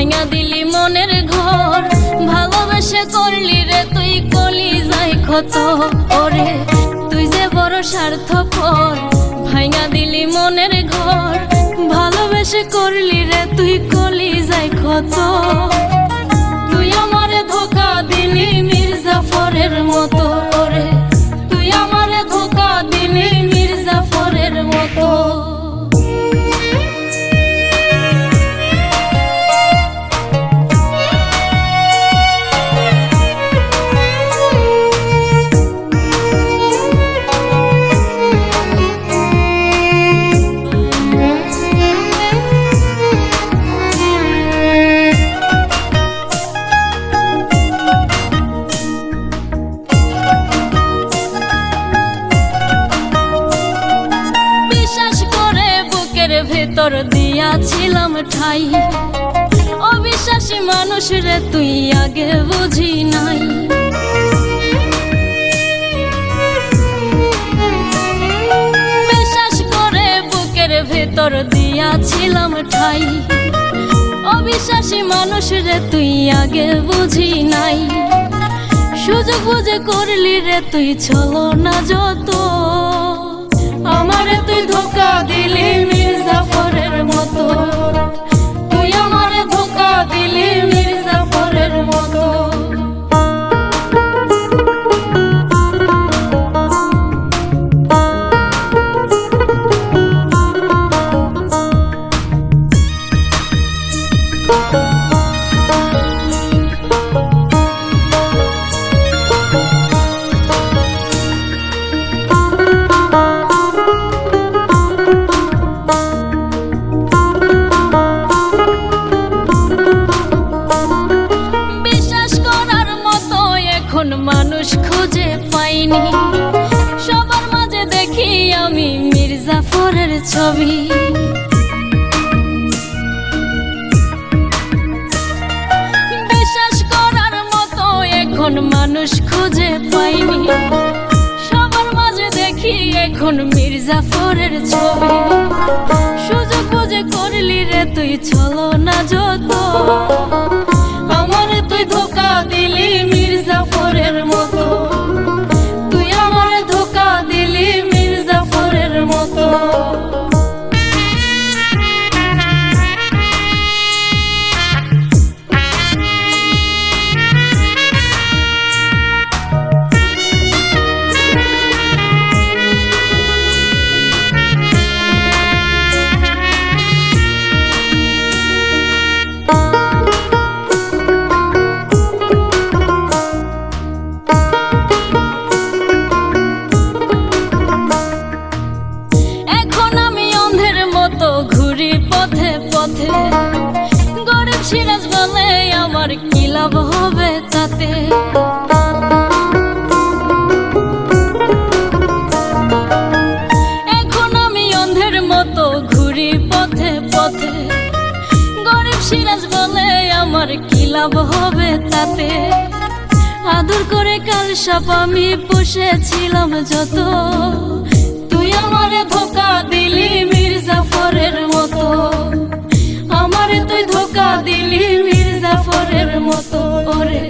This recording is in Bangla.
ভাঙা দিলি মনের ঘর। ভালোবেসে করলি রে, তুই কলি যাই ক্ষত। ওরে, তুই যে বড় স্বার্থপর। ভাঙা দিলি মনের ঘর। ভালোবেসে করলি রে, তুই কলি যাই ক্ষত। দিয়াছিলাম ঠাই। অবিশ্বাসী মানুষ রে, তুই আগে বুঝি নাই। বিশ্বাস করে বুকের ভেতর দিয়াছিলাম ঠাই। অবিশ্বাসী মানুষ রে, তুই আগে বুঝি নাই। সুযোগ বুঝে করলি রে, তুই চলো না যত মানুষ খুঁজে পাইনি। সবার মাঝে দেখি আমি মির্জাফরের ছবি। বিশ্বাস করার মতো এখন মানুষ খুঁজে পাইনি। সবার মাঝে দেখি এখন মির্জাফরের ছবি। সুযোগ বুঝে করলি রে, তুই চলো না যত। পথে। গরিব সিরাজ বলে আমার কি লাভ হবে তাতে? এখন আমি অন্ধের মতো ঘুরি পথে পথে। গরিব সিরাজ বলে আমার কি লাভ হবে তাতে? আদর করে কাল সাপ আমি পুষেছিলাম যত। তুই আমারে ধোকা দিলি মির্জাফরের মতো। তুই ধোকা দিলি মির্জাফরের মতো ওরে।